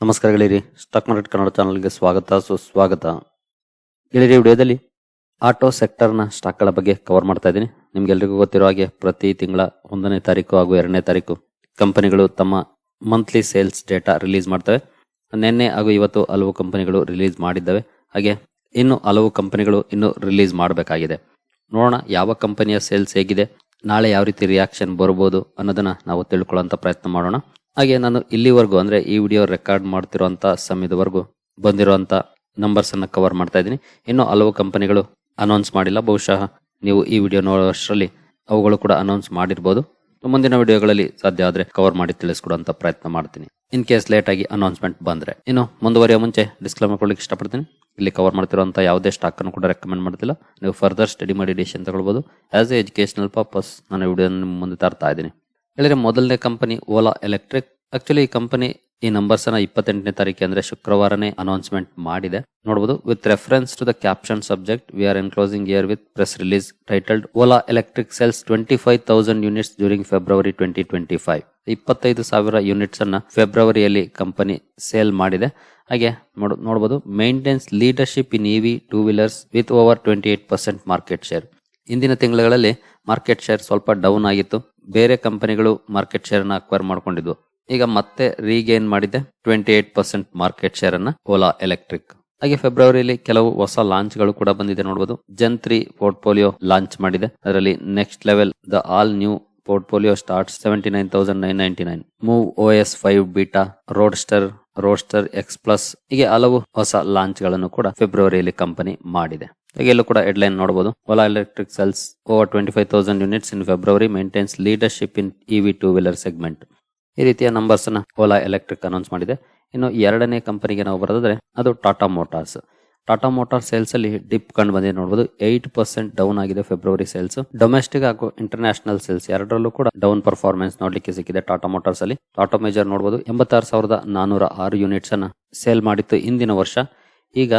ನಮಸ್ಕಾರ ಗೆಳೆಯರಿ. Stock market Kannada ಚಾನಲ್ಗೆ ಸ್ವಾಗತ, ಸುಸ್ವಾಗತ. ಗೆಳೆಯರಿ ವಿಡಿಯೋದಲ್ಲಿ ಆಟೋ ಸೆಕ್ಟರ್ನ ಸ್ಟಾಕ್ಗಳ ಬಗ್ಗೆ ಕವರ್ ಮಾಡ್ತಾ ಇದ್ದೀನಿ. ನಿಮ್ಗೆಲ್ರಿಗೂ ಗೊತ್ತಿರೋ ಹಾಗೆ ಪ್ರತಿ ತಿಂಗಳ ಒಂದನೇ ತಾರೀಕು ಹಾಗೂ ಎರಡನೇ ತಾರೀಕು ಕಂಪನಿಗಳು ತಮ್ಮ ಮಂತ್ಲಿ ಸೇಲ್ಸ್ ಡೇಟಾ ರಿಲೀಸ್ ಮಾಡ್ತವೆ. ನಿನ್ನೆ ಹಾಗೂ ಇವತ್ತು ಹಲವು ಕಂಪನಿಗಳು ರಿಲೀಸ್ ಮಾಡಿದ್ದಾವೆ. ಹಾಗೆ ಇನ್ನು ಹಲವು ಕಂಪನಿಗಳು ಇನ್ನು ರಿಲೀಸ್ ಮಾಡಬೇಕಾಗಿದೆ. ನೋಡೋಣ ಯಾವ ಕಂಪನಿಯ ಸೇಲ್ಸ್ ಹೇಗಿದೆ, ನಾಳೆ ಯಾವ ರೀತಿ ರಿಯಾಕ್ಷನ್ ಬರ್ಬೋದು ಅನ್ನೋದನ್ನ ನಾವು ತಿಳ್ಕೊಳ್ಳೋಂಥ ಪ್ರಯತ್ನ ಮಾಡೋಣ. ಹಾಗೆ ನಾನು ಇಲ್ಲಿವರೆಗೂ, ಅಂದ್ರೆ ಈ ವಿಡಿಯೋ ರೆಕಾರ್ಡ್ ಮಾಡ್ತಿರೋಂಥ ಸಮಯದವರೆಗೂ ಬಂದಿರುವಂತ ನಂಬರ್ಸ್ ಅನ್ನ ಕವರ್ ಮಾಡ್ತಾ ಇದ್ದೀನಿ. ಇನ್ನು ಹಲವು ಕಂಪನಿಗಳು ಅನೌನ್ಸ್ ಮಾಡಿಲ್ಲ. ಬಹುಶಃ ನೀವು ಈ ವಿಡಿಯೋ ನೋಡೋಷ್ಟರಲ್ಲಿ ಅವುಗಳು ಕೂಡ ಅನೌನ್ಸ್ ಮಾಡಿರ್ಬೋದು. ಮುಂದಿನ ವಿಡಿಯೋಗಳಲ್ಲಿ ಸಾಧ್ಯ ಆದ್ರೆ ಕವರ್ ಮಾಡಿ ತಿಳಿಸ್ಕೊಡುವಂತ ಪ್ರಯತ್ನ ಮಾಡ್ತೀನಿ. ಇನ್ ಕೇಸ್ ಲೇಟ್ ಆಗಿ ಅನೌನ್ಸ್ಮೆಂಟ್ ಬಂದ್ರೆ. ಇನ್ನು ಮುಂದುವರಿಯೋ ಮುಂಚೆ ಡಿಸ್ಕ್ಲೇಮರ್ ಕೊಡ್ಲಿಕ್ಕೆ ಇಷ್ಟಪಡ್ತೀನಿ. ಇಲ್ಲಿ ಕವರ್ ಮಾಡ್ತಿರುವಂತ ಯಾವುದೇ ಸ್ಟಾಕ್ ಅನ್ನು ಕೂಡ ರೆಕಮೆಂಡ್ ಮಾಡ್ತಿಲ್ಲ. ನೀವು ಫರ್ದರ್ ಸ್ಟಡಿ ಮಾಡಿ ಡಿಸಿಷನ್ ತಗೊಳ್ಬಹುದು ಆಸ್ ಎ ಎಜುಕೇಶನಲ್ ಪರ್ಪಸ್ ನಾನು ವಿಡಿಯೋ ಮುಂದೆ ತರ್ತಾ ಇದ್ದೀನಿ. ಹೇಳಿದ್ರೆ ಮೊದಲನೇ ಕಂಪನಿ ಓಲಾ ಎಲೆಕ್ಟ್ರಿಕ್. ಆಕ್ಚುಲಿ ಈ ಕಂಪನಿ ಈ ನಂಬರ್ಸ್ ಅನ್ನ ಇಪ್ಪತ್ತೆಂಟನೇ ತಾರೀಕು ಅಂದ್ರೆ ಶುಕ್ರವಾರನೇ ಅನೌನ್ಸ್ಮೆಂಟ್ ಮಾಡಿದೆ. ನೋಡಬಹುದು with reference to the caption subject we are enclosing herewith press release titled Ola Electric sells twenty five thousand units during February twenty twenty five ಇಪ್ಪತ್ತೈದು ಸಾವಿರ ಯೂನಿಟ್ಸ್ ಅನ್ನ ಫೆಬ್ರವರಿಯಲ್ಲಿ ಕಂಪನಿ ಸೇಲ್ ಮಾಡಿದೆ. ಹಾಗೆ ನೋಡ್ ನೋಡಬಹುದು maintains leadership in EV two wheelers with over twenty eight percent market share ಇಂದಿನ ತಿಂಗಳುಗಳಲ್ಲಿ ಮಾರ್ಕೆಟ್ ಶೇರ್ ಸ್ವಲ್ಪ ಡೌನ್ ಆಗಿತ್ತು. ಬೇರೆ ಕಂಪನಿಗಳು ಮಾರ್ಕೆಟ್ ಶೇರ್ ಅನ್ನ ಅಕ್ವೈರ್ ಮಾಡ್ಕೊಂಡಿದ್ವು. ಈಗ ಮತ್ತೆ ರೀಗೇನ್ ಮಾಡಿದೆ. Twenty eight percent market share ಅನ್ನ ಓಲಾ ಎಲೆಕ್ಟ್ರಿಕ್ ಹಾಗೆ ಫೆಬ್ರವರಿಯಲ್ಲಿ ಕೆಲವು ಹೊಸ ಲಾಂಚ್ಗಳು ಕೂಡ ಬಂದಿದೆ ನೋಡಬಹುದು ಜನ್ ತ್ರೀ ಪೋರ್ಟ್ಫೋಲಿಯೋ ಲಾಂಚ್ ಮಾಡಿದೆ. ಅದರಲ್ಲಿ next level the all new portfolio start seventy nine thousand nine ninety nine move O S five beta roadster roadster X plus ಹೀಗೆ ಹಲವು ಹೊಸ ಲಾಂಚ್ಗಳನ್ನು ಕೂಡ ಫೆಬ್ರವರಿಯಲ್ಲಿ ಕಂಪನಿ ಮಾಡಿದೆ. ಹಾಗೆ ಎಲ್ಲೂ ಕೂಡ ಹೆಡ್ಲೈನ್ ನೋಡಬಹುದು Ola Electric sells over twenty five thousand units in February maintains leadership in EV two wheeler segment ಈ ರೀತಿಯ ನಂಬರ್ಸ್ ಅನ್ನ ಓಲಾ ಎಲೆಕ್ಟ್ರಿಕ್ ಅನೌನ್ಸ್ ಮಾಡಿದೆ. ಇನ್ನು ಎರಡನೇ ಕಂಪನಿಗೆ ನಾವು ಬರೋದಾದ್ರೆ ಅದು Tata Motors Tata motor sales ಅಲ್ಲಿ ಡಿಪ್ ಕಂಡು ಬಂದಿದೆ ನೋಡಬಹುದು ಏಟ್ ಪರ್ಸೆಂಟ್ ಡೌನ್ ಆಗಿದೆ ಫೆಬ್ರವರಿ ಸೇಲ್ಸ್ ಡೊಮೆಸ್ಟಿಕ್ ಹಾಗೂ ಇಂಟರ್ನ್ಯಾಷನಲ್ ಸೇಲ್ಸ್ ಎರಡರಲ್ಲೂ ಕೂಡ ಡೌನ್ ಪರ್ಫಾರ್ಮೆನ್ಸ್ ನೋಡ್ಲಿಕ್ಕೆ ಸಿಕ್ಕಿದೆ ಟಾಟಾ ಮೋಟಾರ್ಸ್ ಅಲ್ಲಿ. ಟಾಟಾ ಮೇಜರ್ ನೋಡಬಹುದು ಎಂಬತ್ತಾರು ಸಾವಿರದ ನಾನೂರ ಆರು ಯೂನಿಟ್ಸ್ ಅನ್ನ ಸೇಲ್ ಮಾಡಿತ್ತು ಇಂದಿನ ವರ್ಷ. ಈಗ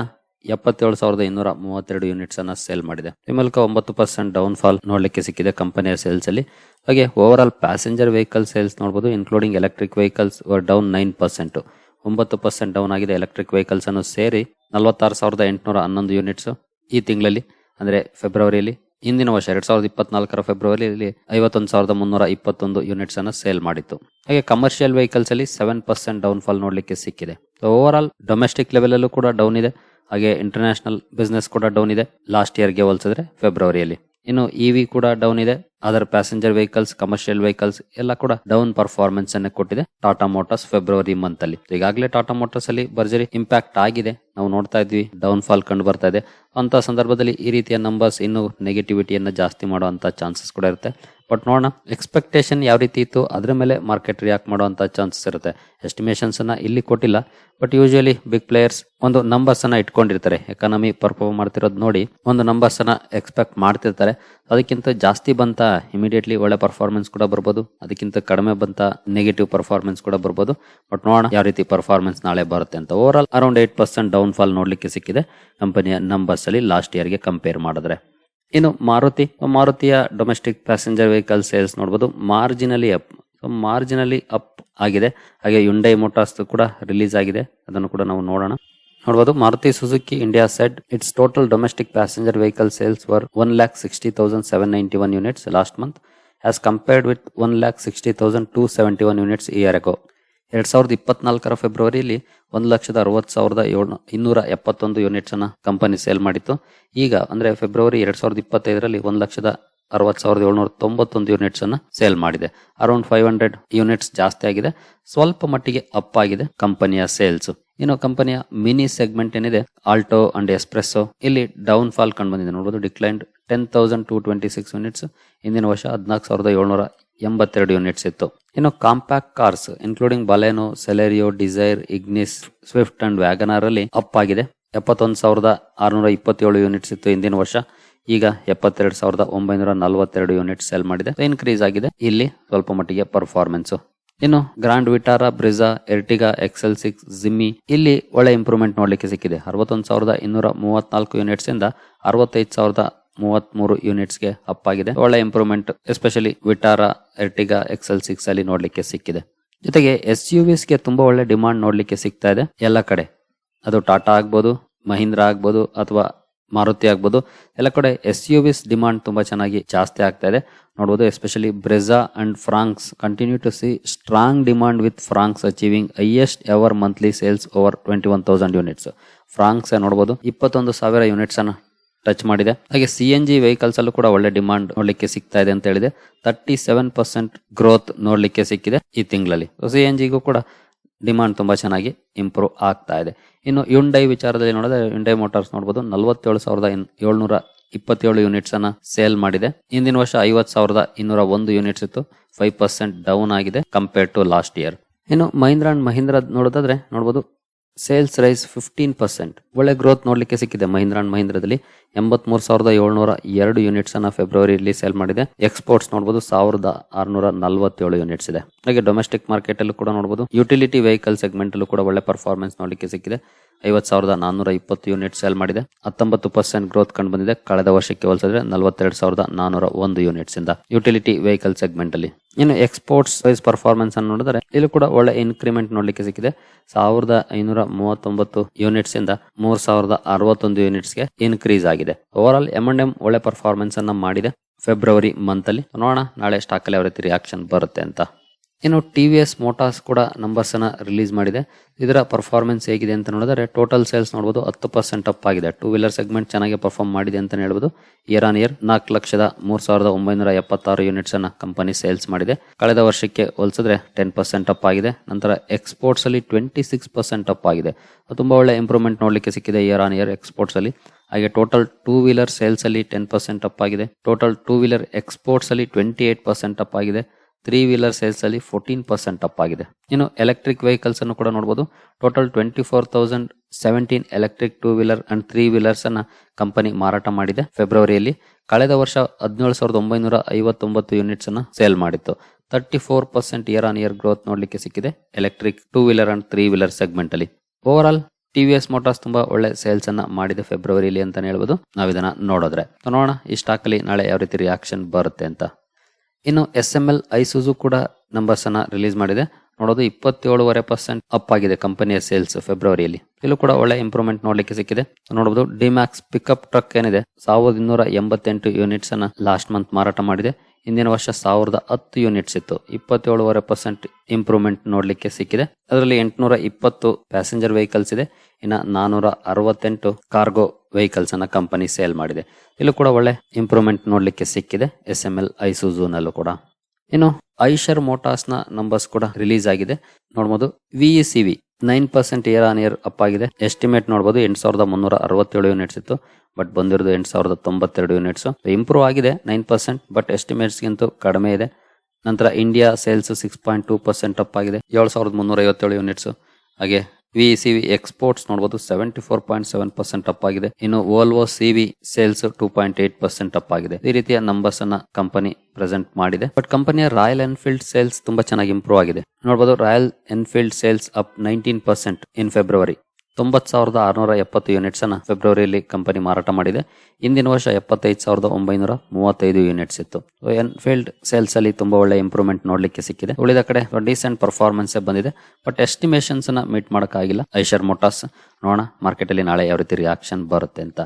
ಎಪ್ಪತ್ತೇಳು ಸಾವಿರದ ಇನ್ನೂರ ಮೂವತ್ತೆರಡು ಯೂನಿಟ್ಸ್ ಅನ್ನ ಸೇಲ್ ಮಾಡಿದೆ. ಈ ಮೂಲಕ ಒಂಬತ್ತು ಪರ್ಸೆಂಟ್ ಡೌನ್ ಫಾಲ್ ನೋಡ್ಲಿಕ್ಕೆ ಸಿಕ್ಕಿದೆ ಕಂಪನಿಯ ಸೇಲ್ಸ್ ಅಲ್ಲಿ. ಹಾಗೆ overall passenger vehicle sales ನೋಡಬಹುದು including electric vehicles down nine percent ಒಂಬತ್ತು ಪರ್ಸೆಂಟ್ ಡೌನ್ ಆಗಿದೆ ಎಲೆಕ್ಟ್ರಿಕ್ ವೆಹಿಕಲ್ಸ್ ಅನ್ನು ಸೇರಿ ನಲವತ್ತಾರು ಸಾವಿರದ ಎಂಟುನೂರ ಹನ್ನೊಂದು ಯೂನಿಟ್ಸ್ ಈ ತಿಂಗಳಲ್ಲಿ, ಅಂದ್ರೆ ಫೆಬ್ರವರಿಯಲ್ಲಿ ಇಂದಿನ ವರ್ಷ ಎರಡ್ ಸಾವಿರದ ಇಪ್ಪತ್ನಾಲ್ಕರ ಫೆಬ್ರವರಿಯಲ್ಲಿ ಐವತ್ತೊಂದು ಸಾವಿರದ ಮುನ್ನೂರ ಇಪ್ಪತ್ತೊಂದು ಯೂನಿಟ್ಸ್ ಅನ್ನು ಸೇಲ್ ಮಾಡಿತ್ತು. ಹಾಗೆ ಕಮರ್ಷಿಯಲ್ ವೆಹಿಕಲ್ಸ್ ಅಲ್ಲಿ ಸೆವೆನ್ ಪರ್ಸೆಂಟ್ ಡೌನ್ ಫಾಲ್ ನೋಡ್ಲಿಕ್ಕೆ ಸಿಕ್ಕಿದೆ. ಓವರ್ ಆಲ್ ಡೊಮೆಸ್ಟಿಕ್ ಲೆವೆಲ್ ಅಲ್ಲೂ ಕೂಡ ಡೌನ್ ಇದೆ. ಹಾಗೆ ಇಂಟರ್ನ್ಯಾಷನಲ್ ಬಿಸ್ನೆಸ್ ಕೂಡ ಡೌನ್ ಇದೆ. ಲಾಸ್ಟ್ ಇಯರ್ಗೆ ಹೋಲಿಸಿದ್ರೆ ಫೆಬ್ರವರಿಯಲ್ಲಿ ಇನ್ನು ಇವಿ ಕೂಡ ಡೌನ್ ಇದೆ. Other passenger vehicles commercial vehicles ಎಲ್ಲ ಕೂಡ ಡೌನ್ ಪರ್ಫಾರ್ಮೆನ್ಸ್ ಅನ್ನು ಕೊಟ್ಟಿದೆ. ಟಾಟಾ ಮೋಟರ್ಸ್ ಫೆಬ್ರವರಿ ಮಂತ್ ಅಲ್ಲಿ. ಈಗಾಗಲೇ ಟಾಟಾ ಮೋಟರ್ಸ್ ಅಲ್ಲಿ ಭರ್ಜರಿ ಇಂಪ್ಯಾಕ್ಟ್ ಆಗಿದೆ. ನಾವು ನೋಡ್ತಾ ಇದ್ವಿ ಡೌನ್ ಫಾಲ್ ಕಂಡು ಬರ್ತಾ ಇದೆ. ಅಂತ ಸಂದರ್ಭದಲ್ಲಿ ಈ ರೀತಿಯ ನಂಬರ್ಸ್ ಇನ್ನು ನೆಗೆಟಿವಿಟಿಯನ್ನು ಜಾಸ್ತಿ ಮಾಡುವಂತ ಚಾನ್ಸಸ್ ಕೂಡ ಇರುತ್ತೆ. ಬಟ್ ನೋಡೋಣ ಎಕ್ಸ್ಪೆಕ್ಟೇಷನ್ ಯಾವ ರೀತಿ ಇತ್ತು, ಅದ್ರ ಮೇಲೆ ಮಾರ್ಕೆಟ್ ರಿಯಾಕ್ಟ್ ಮಾಡುವಂಥ ಚಾನ್ಸಸ್ ಇರುತ್ತೆ. ಎಸ್ಟಿಮೇಷನ್ಸನ್ನು ಇಲ್ಲಿ ಕೊಟ್ಟಿಲ್ಲ ಬಟ್ ಯೂಶುವಲಿ ಬಿಗ್ ಪ್ಲೇಯರ್ಸ್ ಒಂದು ನಂಬರ್ಸನ್ನು ಇಟ್ಕೊಂಡಿರ್ತಾರೆ. ಎಕಾನಮಿ ಪರ್ಫಾರ್ಮ್ ಮಾಡ್ತಿರೋದು ನೋಡಿ, ಒಂದು ನಂಬರ್ಸನ್ನು ಎಕ್ಸ್ಪೆಕ್ಟ್ ಮಾಡ್ತಿರ್ತಾರೆ. ಅದಕ್ಕಿಂತ ಜಾಸ್ತಿ ಬಂತ ಇಮಿಡಿಯೇಟ್ಲಿ ಒಳ್ಳೆ ಪರ್ಫಾರ್ಮೆನ್ಸ್ ಕೂಡ ಬರ್ಬೋದು, ಅದಕ್ಕಿಂತ ಕಡಿಮೆ ಬಂತ ನೆಗೆಟಿವ್ ಪರ್ಫಾರ್ಮೆನ್ಸ್ ಕೂಡ ಬರ್ಬೋದು. ಬಟ್ ನೋಡೋಣ ಯಾವ ರೀತಿ ಪರ್ಫಾರ್ಮೆನ್ಸ್ ನಾಳೆ ಬರುತ್ತೆ ಅಂತ. Over all around eight percent down fall ನೋಡಲಿಕ್ಕೆ ಸಿಕ್ಕಿದೆ ಕಂಪನಿಯ ನಂಬರ್ಸಲ್ಲಿ ಲಾಸ್ಟ್ ಇಯರ್ಗೆ ಕಂಪೇರ್ ಮಾಡಿದ್ರೆ. ಇನ್ನು ಮಾರುತಿ ಮಾರುತಿಯ ಡೊಮೆಸ್ಟಿಕ್ ಪ್ಯಾಸೆಂಜರ್ ವೆಹಿಕಲ್ ಸೇಲ್ಸ್ ನೋಡಬಹುದು ಮಾರ್ಜಿನಲಿ ಅಪ್ ಮಾರ್ಜಿನಲಿ ಅಪ್ ಆಗಿದೆ. ಹಾಗೆ ಯುಂಡೈ ಮೋಟಾರ್ಸ್ ಕೂಡ ರಿಲೀಸ್ ಆಗಿದೆ. ಅದನ್ನು ಕೂಡ ನಾವು ನೋಡೋಣ. ನೋಡಬಹುದು Maruti Suzuki India said its total domestic passenger vehicle sales were one lakh sixty thousand seven ninety one units last month as compared with one lakh sixty thousand two seventy one units year ago ಎರಡ್ ಸಾವಿರದ ಇಪ್ಪತ್ನಾಲ್ಕರ ಫೆಬ್ರವರಿಯಲ್ಲಿ ಒಂದು ಲಕ್ಷದ ಅರವತ್ತು ಸಾವಿರದ ಏಳು ಇನ್ನೂರ ಎಪ್ಪತ್ತೊಂದು ಯೂನಿಟ್ಸ್ ಅನ್ನ ಕಂಪನಿ ಸೇಲ್ ಮಾಡಿತ್ತು. ಈಗ ಅಂದ್ರೆ ಫೆಬ್ರವರಿ ಎರಡ್ ಸಾವಿರದ ಇಪ್ಪತ್ತೈದರಲ್ಲಿ ಒಂದು ಲಕ್ಷದ ಅರವತ್ತು ಸಾವಿರದ ಏಳ್ನೂರ ತೊಂಬತ್ತೊಂದು ಯೂನಿಟ್ಸ್ ಅನ್ನ ಸೇಲ್ ಮಾಡಿದೆ. ಅರೌಂಡ್ ಫೈವ್ ಹಂಡ್ರೆಡ್ ಯೂನಿಟ್ಸ್ ಜಾಸ್ತಿ ಆಗಿದೆ. ಸ್ವಲ್ಪ ಮಟ್ಟಿಗೆ ಅಪ್ ಆಗಿದೆ ಕಂಪನಿಯ ಸೇಲ್ಸ್ ಇನ್ನು ಕಂಪನಿಯ ಮಿನಿ ಸೆಗ್ಮೆಂಟ್ ಏನಿದೆ ಆಲ್ಟೋ ಅಂಡ್ ಎಸ್ಪ್ರೆಸ್ಸೋ ಇಲ್ಲಿ ಡೌನ್ ಫಾಲ್ ಕಂಡು ಬಂದಿದೆ. ನೋಡಬಹುದು declined ten thousand two twenty six units ಹಿಂದಿನ ವರ್ಷ ಹದಿನಾಲ್ಕು ಸಾವಿರದ ಏಳ್ನೂರ ಎಂಬತ್ತೆರಡು ಯೂನಿಟ್ಸ್ ಇತ್ತು. ಇನ್ನು compact cars including Baleno Celerio Dzire Ignis Swift and WagonR ಅಲ್ಲಿ ಅಪ್ ಆಗಿದೆ. ಎಪ್ಪತ್ತೊಂದು ಸಾವಿರದ ಆರುನೂರ ಇಪ್ಪತ್ತೇಳು ಯೂನಿಟ್ಸ್ ಇತ್ತು ಹಿಂದಿನ ವರ್ಷ. ಈಗ ಎಪ್ಪತ್ತೆರಡು ಸಾವಿರದ ಒಂಬೈನೂರ ನಲವತ್ತೆರಡು ಯೂನಿಟ್ ಸೆಲ್ ಮಾಡಿದೆ. ಇನ್ಕ್ರೀಸ್ ಆಗಿದೆ. ಇಲ್ಲಿ ಸ್ವಲ್ಪ ಮಟ್ಟಿಗೆ ಪರ್ಫಾರ್ಮೆನ್ಸ್ ಇನ್ನು Grand Vitara Brezza Ertiga XL six Jimny ಇಲ್ಲಿ ಒಳ್ಳೆ ಇಂಪ್ರೂವ್ಮೆಂಟ್ ನೋಡ್ಲಿಕ್ಕೆ ಸಿಕ್ಕಿದೆ. ಅರವತ್ತೊಂದು ಸಾವಿರದ ಇನ್ನೂರ ಮೂವತ್ನಾಲ್ಕು ಯೂನಿಟ್ಸ್ ಇಂದ ಅರವತ್ತೈದು ಸಾವಿರದ ಮೂವತ್ಮೂರು ಯೂನಿಟ್ಸ್ಗೆ ಅಪ್ ಆಗಿದೆ. ಒಳ್ಳೆ improvement especially Vitara Ertiga XL six ಅಲ್ಲಿ ನೋಡ್ಲಿಕ್ಕೆ ಸಿಕ್ಕಿದೆ. ಜೊತೆಗೆ ಎಸ್ ಯು ವಿಸ್ಗೆ ತುಂಬಾ ಒಳ್ಳೆ ಡಿಮಾಂಡ್ ನೋಡ್ಲಿಕ್ಕೆ ಸಿಗ್ತಾ ಇದೆ ಎಲ್ಲ ಕಡೆ. ಅದು ಟಾಟಾ ಆಗ್ಬೋದು ಮಹೀಂದ್ರ ಆಗ್ಬೋದು, ಅಥವಾ ಮಾರುತಿ ಆಗ್ಬೋದು, ಎಲ್ಲ ಕಡೆ ಎಸ್ ಯು ವಿಸ್ ಡಿಮಾಂಡ್ ತುಂಬಾ ಚೆನ್ನಾಗಿ ಜಾಸ್ತಿ ಆಗ್ತಾ ಇದೆ. ನೋಡಬಹುದು especially Brezza and Fronx continue to see strong demand with Fronx achieving highest ever monthly sales over twenty one thousand units Fronx ನೋಡಬಹುದು ಇಪ್ಪತ್ತೊಂದು ಸಾವಿರ ಯೂನಿಟ್ಸ್ ಅನ್ನ ಟಚ್ ಮಾಡಿದೆ. ಹಾಗೆ ಸಿ ಎನ್ ಜಿ ವೆಹಿಕಲ್ಸ್ ಅಲ್ಲೂ ಕೂಡ ಒಳ್ಳೆ ಡಿಮಾಂಡ್ ನೋಡ್ಲಿಕ್ಕೆ ಸಿಗ್ತಾ ಇದೆ ಅಂತ ಹೇಳಿದೆ. ತರ್ಟಿ ಸೆವೆನ್ ಪರ್ಸೆಂಟ್ ಗ್ರೋತ್ ನೋಡ್ಲಿಕ್ಕೆ ಸಿಕ್ಕಿದೆ ಈ ತಿಂಗಳಲ್ಲಿ. ಸಿ ಎನ್ ಜಿಗೂ ಕೂಡ ಡಿಮಾಂಡ್ ತುಂಬಾ ಚೆನ್ನಾಗಿ ಇಂಪ್ರೂವ್ ಆಗ್ತಾ ಇದೆ. ಇನ್ನು ಯುಂಡೈ ವಿಚಾರದಲ್ಲಿ ನೋಡಿದ್ರೆ ಯುಂಡೈ ಮೋಟಾರ್ಸ್ ನೋಡಬಹುದು ನಲವತ್ತೇಳು ಸಾವಿರದ ಏಳ್ನೂರ ಇಪ್ಪತ್ತೇಳು ಯೂನಿಟ್ಸ್ ಅನ್ನ ಸೇಲ್ ಮಾಡಿದೆ. ಹಿಂದಿನ ವರ್ಷ ಐವತ್ ಸಾವಿರದ ಇನ್ನೂರ ಒಂದು ಯೂನಿಟ್ಸ್ ಇತ್ತು. ಫೈವ್ ಪರ್ಸೆಂಟ್ ಡೌನ್ ಆಗಿದೆ ಕಂಪೇರ್ ಟು ಲಾಸ್ಟ್ ಇಯರ್ ಇನ್ನು ಮಹೀಂದ್ರ ಅಂಡ್ ಮಹೀಂದ್ರ ನೋಡೋದಾದ್ರೆ ನೋಡಬಹುದು ಸೇಲ್ಸ್ ರೈಸ್ ಫಿಫ್ಟೀನ್ ಪರ್ಸೆಂಟ್ ಒಳ್ಳೆ ಗ್ರೋತ್ ನೋಡ್ಲಿಕ್ಕೆ ಸಿಕ್ಕಿದೆ. ಮಹೀಂದ್ರ ಅಂಡ್ ಮಹೀಂದ್ರದಲ್ಲಿ ಎಂಬತ್ಮೂರು ಸಾವಿರದ ಏಳ್ನೂರ ಎರಡು ಯೂನಿಟ್ಸ್ ಅನ್ನ ಫೆಬ್ರವರಿಯಲ್ಲಿ ಸೇಲ್ ಮಾಡಿದೆ. ಎಕ್ಸ್ಪೋರ್ಟ್ಸ್ ನೋಡಬಹುದು ಸಾವಿರದ ಆರ್ನೂರ ನಲವತ್ತೇಳು ಯೂನಿಟ್ಸ್ ಇದೆ. ಹಾಗೆ ಡೊಮೆಸ್ಟಿಕ್ ಮಾರ್ಕೆಟ್ ಅಲ್ಲೂ ಕೂಡ ನೋಡಬಹುದು ಯುಟಿಲಿಟಿ ವೆಹಿಕಲ್ ಸೆಗ್ಮೆಂಟ್ ಅಲ್ಲೂ ಕೂಡ ಒಳ್ಳೆ ಪರ್ಫಾರ್ಮೆನ್ಸ್ ನೋಡಲಿಕ್ಕೆ ಸಿಕ್ಕಿದೆ. ಐವತ್ ಸಾವಿರದ ನಾನ್ನೂರ ಇಪ್ಪತ್ತು ಯೂನಿಟ್ ಸೇಲ್ ಮಾಡಿದೆ. ಹತ್ತೊಂಬತ್ತು ಪರ್ಸೆಂಟ್ ಗ್ರೋತ್ ಕಂಡು ಬಂದಿದೆ. ಕಳೆದ ವರ್ಷಕ್ಕೆ ಹೋಲಿಸಿದ್ರೆ ನಲವತ್ತೆರಡು ಸಾವಿರದ ನಾನೂರ ಒಂದು ಯೂನಿಟ್ಸ್ ಇಂದ ಯುಟಿಲಿಟಿ ವೆಹಿಕಲ್ ಸೆಗ್ಮೆಂಟ್ ಅಲ್ಲಿ. ಇನ್ನು ಎಕ್ಸ್ಪೋರ್ಟ್ಸ್ ವೈಸ್ ಪರ್ಫಾರ್ಮೆನ್ಸ್ ಅನ್ನು ನೋಡಿದ್ರೆ ಇಲ್ಲೂ ಕೂಡ ಒಳ್ಳೆ ಇನ್ಕ್ರಿಮೆಂಟ್ ನೋಡ್ಲಿಕ್ಕೆ ಸಿಕ್ಕಿದೆ. ಸಾವಿರದ ಐನೂರ ಮೂವತ್ತೊಂಬತ್ತು ಯೂನಿಟ್ಸ್ ಇಂದ ಮೂರ್ ಸಾವಿರದ ಅರವತ್ತೊಂದು ಯೂನಿಟ್ಸ್ಗೆ ಇನ್ಕ್ರೀಸ್ ಆಗಿದೆ. Overall M and M ಒಳ್ಳೆ ಪರ್ಫಾರ್ಮೆನ್ಸ್ ಅನ್ನ ಮಾಡಿದೆ. ಫೆಬ್ರವರಿ ಮಂತ್ ಅಲ್ಲಿ. ನೋಡೋಣ, ನಾಳೆ ಸ್ಟಾಕ್ ಅಲ್ಲಿ ಅವರ ರೀತಿ ರಿಯಾಕ್ಷನ್ ಬರುತ್ತೆ ಅಂತ. ಇನ್ನು ಟಿ ವಿ ಎಸ್ ಮೋಟಾರ್ಸ್ ಕೂಡ ನಂಬರ್ಸನ್ನು ರಿಲೀಸ್ ಮಾಡಿದೆ. ಇದರ ಪರ್ಫಾರ್ಮೆನ್ಸ್ ಹೇಗಿದೆ ಅಂತ ನೋಡಿದ್ರೆ ಟೋಟಲ್ ಸೇಲ್ಸ್ ನೋಡಬಹುದು ಹತ್ತು ಪರ್ಸೆಂಟ್ ಅಪ್ ಆಗಿದೆ. ಟೂ ವೀಲರ್ ಸೆಗ್ಮೆಂಟ್ ಚೆನ್ನಾಗಿ ಪರ್ಫಾರ್ಮ್ ಮಾಡಿದೆ ಅಂತ ಹೇಳ್ಬೋದು. ಇಯರ್ ಆನ್ ಇಯರ್ ನಾಲ್ಕು ಲಕ್ಷದ ಮೂರ್ ಸಾವಿರದ ಒಂಬೈನೂರ ಎಪ್ಪತ್ತಾರು ಯೂನಿಟ್ಸ್ ಅನ್ನ ಕಂಪನಿ ಸೇಲ್ಸ್ ಮಾಡಿದೆ. ಕಳೆದ ವರ್ಷಕ್ಕೆ ಹೋಲಿಸಿದ್ರೆ ಟೆನ್ ಪರ್ಸೆಂಟ್ ಅಪ್ ಆಗಿದೆ. ನಂತರ ಎಕ್ಸ್ಪೋರ್ಟ್ಸ್ ಅಲ್ಲಿ ಟ್ವೆಂಟಿ ಸಿಕ್ಸ್ ಪರ್ಸೆಂಟ್ ಅಪ್ ಆಗಿದೆ ತುಂಬಾ ಒಳ್ಳೆ ಇಂಪ್ರೂವ್ಮೆಂಟ್ ನೋಡಲಿಕ್ಕೆ ಸಿಕ್ಕಿದೆ ಇಯರ್ ಆನ್ ಇಯರ್ ಎಕ್ಸ್ಪೋರ್ಟ್ಸ್ ಅಲ್ಲಿ. ಹಾಗೆ ಟೋಟಲ್ ಟೂ ವೀಲರ್ ಸೇಲ್ಸ್ ಅಲ್ಲಿ ಟೆನ್ ಪರ್ಸೆಂಟ್ ಅಪ್ ಆಗಿದೆ. ಟೋಟಲ್ ಟೂ ವೀಲರ್ ಎಕ್ಸ್ಪೋರ್ಟ್ಸ್ ಅಲ್ಲಿ ಟ್ವೆಂಟಿ ಏಟ್ ಪರ್ಸೆಂಟ್ ಅಪ್ ಆಗಿದೆ. ತ್ರೀ ವೀಲರ್ ಸೇಲ್ಸ್ ಅಲ್ಲಿ ಫೋರ್ಟೀನ್ ಪರ್ಸೆಂಟ್ ಅಪ್ ಆಗಿದೆ. ಇನ್ನು ಎಲೆಕ್ಟ್ರಿಕ್ ವೆಹಿಕಲ್ಸ್ ಅನ್ನು ಕೂಡ ನೋಡಬಹುದು total twenty four thousand seventeen electric two wheeler and three wheelers ಅನ್ನ ಕಂಪನಿ ಮಾರಾಟ ಮಾಡಿದೆ ಫೆಬ್ರವರಿಯಲ್ಲಿ ಕಳೆದ ವರ್ಷ ಹದಿನೇಳು ಸಾವಿರದ ಒಂಬೈನೂರ ಐವತ್ತೊಂಬತ್ತು ಯೂನಿಟ್ಸ್ ಅನ್ನ ಸೇಲ್ ಮಾಡಿತ್ತು. Thirty four percent year on year growth ನೋಡಲಿಕ್ಕೆ ಸಿಕ್ಕಿದೆ electric two wheeler and three wheeler segment ಅಲ್ಲಿ. Overall T V S Motors ತುಂಬಾ ಒಳ್ಳೆ ಸೇಲ್ಸ್ ಅನ್ನ ಮಾಡಿದೆ ಫೆಬ್ರವರಿಯಲ್ಲಿ ಅಂತ ಹೇಳ್ಬೋದು. ನಾವು ಇದನ್ನ ನೋಡಿದ್ರೆ. ನೋಡೋಣ, ಈ ನಾಳೆ ಯಾವ ರೀತಿ ರಿಯಾಕ್ಷನ್ ಬರುತ್ತೆ ಅಂತ. ಇನ್ನು ಎಸ್ ಎಂ ಎಲ್ ಐಸುಜು ಕೂಡ ನಂಬರ್ಸ್ ಅನ್ನ ರಿಲೀಸ್ ಮಾಡಿದೆ. ನೋಡೋದು ಇಪ್ಪತ್ತೇಳುವರೆ ಪರ್ಸೆಂಟ್ ಅಪ್ ಆಗಿದೆ ಕಂಪನಿಯ ಸೇಲ್ಸ್ ಫೆಬ್ರವರಿಯಲ್ಲಿ ಇಲ್ಲೂ ಕೂಡ ಒಳ್ಳೆ ಇಂಪ್ರೂವ್ಮೆಂಟ್ ನೋಡ್ಲಿಕ್ಕೆ ಸಿಕ್ಕಿದೆ. ನೋಡಬಹುದು ಡಿಮ್ಯಾಕ್ಸ್ ಪಿಕಪ್ ಟ್ರಕ್ ಏನಿದೆ? ಸಾವಿರದ ಇನ್ನೂರ ಎಂಬತ್ತೆಂಟು ಯೂನಿಟ್ಸ್ ಅನ್ನ ಲಾಸ್ಟ್ ಮಂತ್ ಮಾರಾಟ ಮಾಡಿದೆ. ಇಂದಿನ ವರ್ಷ ಸಾವಿರದ ಹತ್ತು ಯೂನಿಟ್ಸ್ ಇತ್ತು. ಇಪ್ಪತ್ತೇಳುವರೆ ಪರ್ಸೆಂಟ್ ಇಂಪ್ರೂವ್ಮೆಂಟ್ ನೋಡಲಿಕ್ಕೆ ಸಿಕ್ಕಿದೆ. ಅದರಲ್ಲಿ ಎಂಟುನೂರ ಇಪ್ಪತ್ತು ಪ್ಯಾಸೆಂಜರ್ ವೆಹಿಕಲ್ಸ್ ಇದೆ. ಇನ್ನು ನಾನೂರ ಅರವತ್ತೆಂಟು ಕಾರ್ಗೋ ವೆಹಿಕಲ್ಸ್ ಅನ್ನ ಕಂಪನಿ ಸೇಲ್ ಮಾಡಿದೆ. ಇಲ್ಲೂ ಕೂಡ ಒಳ್ಳೆ ಇಂಪ್ರೂವ್ಮೆಂಟ್ ನೋಡಲಿಕ್ಕೆ ಸಿಕ್ಕಿದೆ. ಎಸ್ ಎಂ ಎಲ್ ಐಸುಝೂನಲ್ಲೂ ಕೂಡ. ಇನ್ನು ಐಷರ್ ಮೋಟಾರ್ಸ್ನ ನಂಬರ್ಸ್ ಕೂಡ ರಿಲೀಸ್ ಆಗಿದೆ. ನೋಡಬಹುದು VE C V nine percent year on year up ಆಗಿದೆ. ಎಸ್ಟಿಮೇಟ್ ನೋಡಬಹುದು ಎಂಟು ಸಾವಿರದ ಮುನ್ನೂರ ಅರವತ್ತೇಳು ಯೂನಿಟ್ಸ್ ಇತ್ತು. ಬಟ್ ಬಂದಿರೋದು ಎಂಟು ಸಾವಿರದ ತೊಂಬತ್ತೆರಡು ಯೂನಿಟ್ಸ್ ಇಂಪ್ರೂವ್ ಆಗಿದೆ ನೈನ್ ಪರ್ಸೆಂಟ್ ಬಟ್ ಎಸ್ಟಿಮೇಟ್ಸ್ಗಿಂತೂ ಕಡಿಮೆ ಇದೆ. ನಂತರ India sales six point two percent up ಆಗಿದೆ. ಏಳು ಸಾವಿರದ ಮುನ್ನೂರ ಐವತ್ತೇಳು ಯೂನಿಟ್ಸ್ ಹಾಗೆ ವಿ ಸಿ ವಿ ಎಕ್ಸ್ಪೋರ್ಟ್ಸ್ ನೋಡಬಹುದು seventy four point seven percent up ಆಗಿದೆ. ಇನ್ನು Volvo C V sales two point eight percent up ಆಗಿದೆ. ಈ ರೀತಿಯ ನಂಬರ್ಸ್ ಅನ್ನ ಕಂಪನಿ ಪ್ರೆಸೆಂಟ್ ಮಾಡಿದೆ. ಬಟ್ ಕಂಪನಿಯ ರಾಯಲ್ ಎನ್ಫೀಲ್ಡ್ ಸೇಲ್ಸ್ ತುಂಬಾ ಚೆನ್ನಾಗಿ ಇಂಪ್ರೂವ್ ಆಗಿದೆ. ನೋಡಬಹುದು Royal Enfield sales up nineteen percent in February ತೊಂಬತ್ ಸಾವಿರದ ಆರುನೂರ ಎಪ್ಪತ್ತು ಯೂನಿಟ್ಸ್ ಅನ್ನ ಫೆಬ್ರವರಿಯಲ್ಲಿ ಕಂಪನಿ ಮಾರಾಟ ಮಾಡಿದೆ. ಇಂದಿನ ವರ್ಷ ಎಪ್ಪತ್ತೈದು ಸಾವಿರದ ಒಂಬೈನೂರ ಮೂವತ್ತೈದು ಯೂನಿಟ್ಸ್ ಇತ್ತು ಎನ್ಫೀಲ್ಡ್ ಸೇಲ್ಸ್ ಅಲ್ಲಿ ತುಂಬಾ ಒಳ್ಳೆ ಇಂಪ್ರೂವ್ಮೆಂಟ್ ನೋಡಲಿಕ್ಕೆ ಸಿಕ್ಕಿದೆ. ಉಳಿದ ಕಡೆ ಡೀಸೆಂಟ್ ಪರ್ಫಾರ್ಮೆನ್ಸ್ ಬಂದಿದೆ. ಬಟ್ ಎಸ್ಟಿಮೇಷನ್ಸ್ನ ಮೀಟ್ ಮಾಡೋಕ್ಕಾಗಿಲ್ಲ ಐಶರ್ ಮೋಟಾರ್ಸ್ ನೋಡೋಣ ಮಾರ್ಕೆಟ್ ಅಲ್ಲಿ ನಾಳೆ ಯಾವ ರೀತಿ ರಿಯಾಕ್ಷನ್ ಬರುತ್ತೆ ಅಂತ.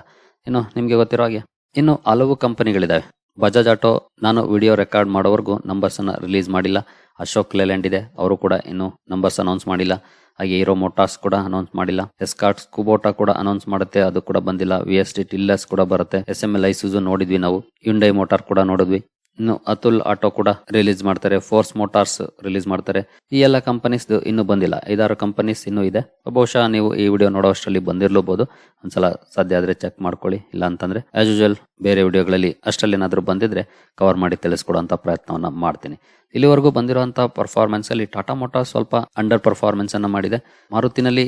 ಇನ್ನು ನಿಮ್ಗೆ ಗೊತ್ತಿರೋ ಹಾಗೆ, ಇನ್ನು ಹಲವು ಕಂಪನಿಗಳಿದಾವೆ ಬಜಾಜ್ ಆಟೋ ನಾನು ವಿಡಿಯೋ ರೆಕಾರ್ಡ್ ಮಾಡೋವರೆಗೂ ನಂಬರ್ಸ್ ಅನ್ನ ರಿಲೀಸ್ ಮಾಡಿಲ್ಲ. ಅಶೋಕ್ ಲೇಲ್ಯಾಂಡ್ ಇದೆ. ಅವರು ಕೂಡ ಇನ್ನು ನಂಬರ್ಸ್ ಅನೌನ್ಸ್ ಮಾಡಿಲ್ಲ. ಹಾಗೆ ಹೀರೋ ಮೋಟಾರ್ಸ್ ಕೂಡ ಅನೌನ್ಸ್ ಮಾಡಿಲ್ಲ. ಎಸ್ಕಾರ್ಟ್ ಕುಬೋಟಾ ಕೂಡ ಅನೌನ್ಸ್ ಮಾಡುತ್ತೆ. ಅದು ಕೂಡ ಬಂದಿಲ್ಲ. ವಿ ಎಸ್ ಟಿ ಟಿಲ್ಲರ್ಸ್ ಕೂಡ ಬರುತ್ತೆ. ಎಸ್ ಎಂ ಎಲ್ ಐಸೂಸು ನೋಡಿದ್ವಿ ನಾವು. ಯುಂಡೈ ಮೋಟಾರ್ ಕೂಡ ನೋಡಿದ್ವಿ. ಇನ್ನು ಅತುಲ್ ಆಟೋ ಕೂಡ ರಿಲೀಸ್ ಮಾಡ್ತಾರೆ ಫೋರ್ಸ್ ಮೋಟಾರ್ಸ್ ರಿಲೀಸ್ ಮಾಡ್ತಾರೆ. ಈ ಎಲ್ಲ ಕಂಪನೀಸ್ ಇನ್ನು ಬಂದಿಲ್ಲ. ಐದಾರು ಕಂಪನೀಸ್ ಇನ್ನೂ ಇದೆ. ಬಹುಶಃ ನೀವು ಈ ವಿಡಿಯೋ ನೋಡೋಷ್ಟರಲ್ಲಿ ಬಂದಿರಲೂಬಹುದು ಒಂದ್ಸಲ ಸಾಧ್ಯ ಆದ್ರೆ ಚೆಕ್ ಮಾಡ್ಕೊಳ್ಳಿ. ಇಲ್ಲ ಅಂತಂದ್ರೆ ಆಸ್ ಯೂಶುವಲ್ ಬೇರೆ ವಿಡಿಯೋಗಳಲ್ಲಿ ಅಷ್ಟರಲ್ಲಿ ಏನಾದರೂ ಬಂದಿದ್ರೆ ಕವರ್ ಮಾಡಿ ತಿಳಿಸ್ಕೊಡುವಂತ ಪ್ರಯತ್ನವನ್ನ ಮಾಡ್ತೀನಿ. ಇಲ್ಲಿವರೆಗೂ ಬಂದಿರುವಂತಹ ಪರ್ಫಾರ್ಮೆನ್ಸ್ ಅಲ್ಲಿ ಟಾಟಾ ಮೋಟಾರ್ ಸ್ವಲ್ಪ ಅಂಡರ್ ಪರ್ಫಾರ್ಮೆನ್ಸ್ ಅನ್ನ ಮಾಡಿದೆ. ಮಾರುತಿನಲ್ಲಿ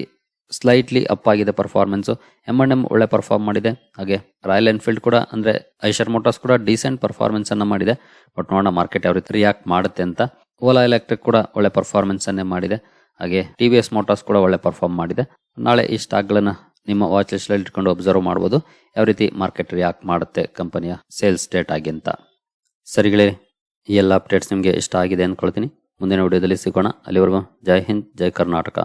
ಸ್ಲೈಟ್ಲಿ ಅಪ್ ಆಗಿದೆ ಪರ್ಫಾರ್ಮೆನ್ಸು ಎಂ ಅಂಡ್ ಎಂ ಒಳ್ಳೆ ಪರ್ಫಾರ್ಮ್ ಮಾಡಿದೆ. ಹಾಗೆ ರಾಯಲ್ ಎನ್ಫೀಲ್ಡ್ ಕೂಡ, ಅಂದರೆ ಐಷರ್ ಮೋಟಾರ್ಸ್ ಕೂಡ ಡೀಸೆಂಟ್ ಪರ್ಫಾರ್ಮೆನ್ಸನ್ನು ಮಾಡಿದೆ. ಬಟ್ ನೋಡೋಣ ಮಾರ್ಕೆಟ್ ಯಾವ ರೀತಿ ರಿಯಾಕ್ಟ್ ಮಾಡುತ್ತೆ ಅಂತ. ಓಲಾ ಎಲೆಕ್ಟ್ರಿಕ್ ಕೂಡ ಒಳ್ಳೆ ಪರ್ಫಾರ್ಮೆನ್ಸನ್ನೇ ಮಾಡಿದೆ. ಹಾಗೆ ಟಿ ವಿ ಎಸ್ ಮೋಟಾರ್ಸ್ ಕೂಡ ಒಳ್ಳೆ ಪರ್ಫಾರ್ಮ್ ಮಾಡಿದೆ. ನಾಳೆ ಈ ಸ್ಟಾಕ್ಗಳನ್ನು ನಿಮ್ಮ ವಾಚ್ ಲಿಸ್ಟ್ ಅಲ್ಲಿ ಇಟ್ಕೊಂಡು ಅಬ್ಸರ್ವ್ ಮಾಡ್ಬೋದು. ಯಾವ ರೀತಿ ಮಾರ್ಕೆಟ್ ರಿಯಾಕ್ಟ್ ಮಾಡುತ್ತೆ ಕಂಪನಿಯ ಸೇಲ್ಸ್ ಡೇಟ್ ಆಗಿ ಅಂತ. ಸರಿಗಳೇ ಈ ಎಲ್ಲ ಅಪ್ಡೇಟ್ಸ್ ನಿಮಗೆ ಇಷ್ಟ ಆಗಿದೆ ಅಂದ್ಕೊಳ್ತೀನಿ ಮುಂದಿನ ವಿಡಿಯೋದಲ್ಲಿ ಸಿಗೋಣ. ಅಲ್ಲಿವರೆಗೂ ಜೈ ಹಿಂದ್, ಜೈ ಕರ್ನಾಟಕ.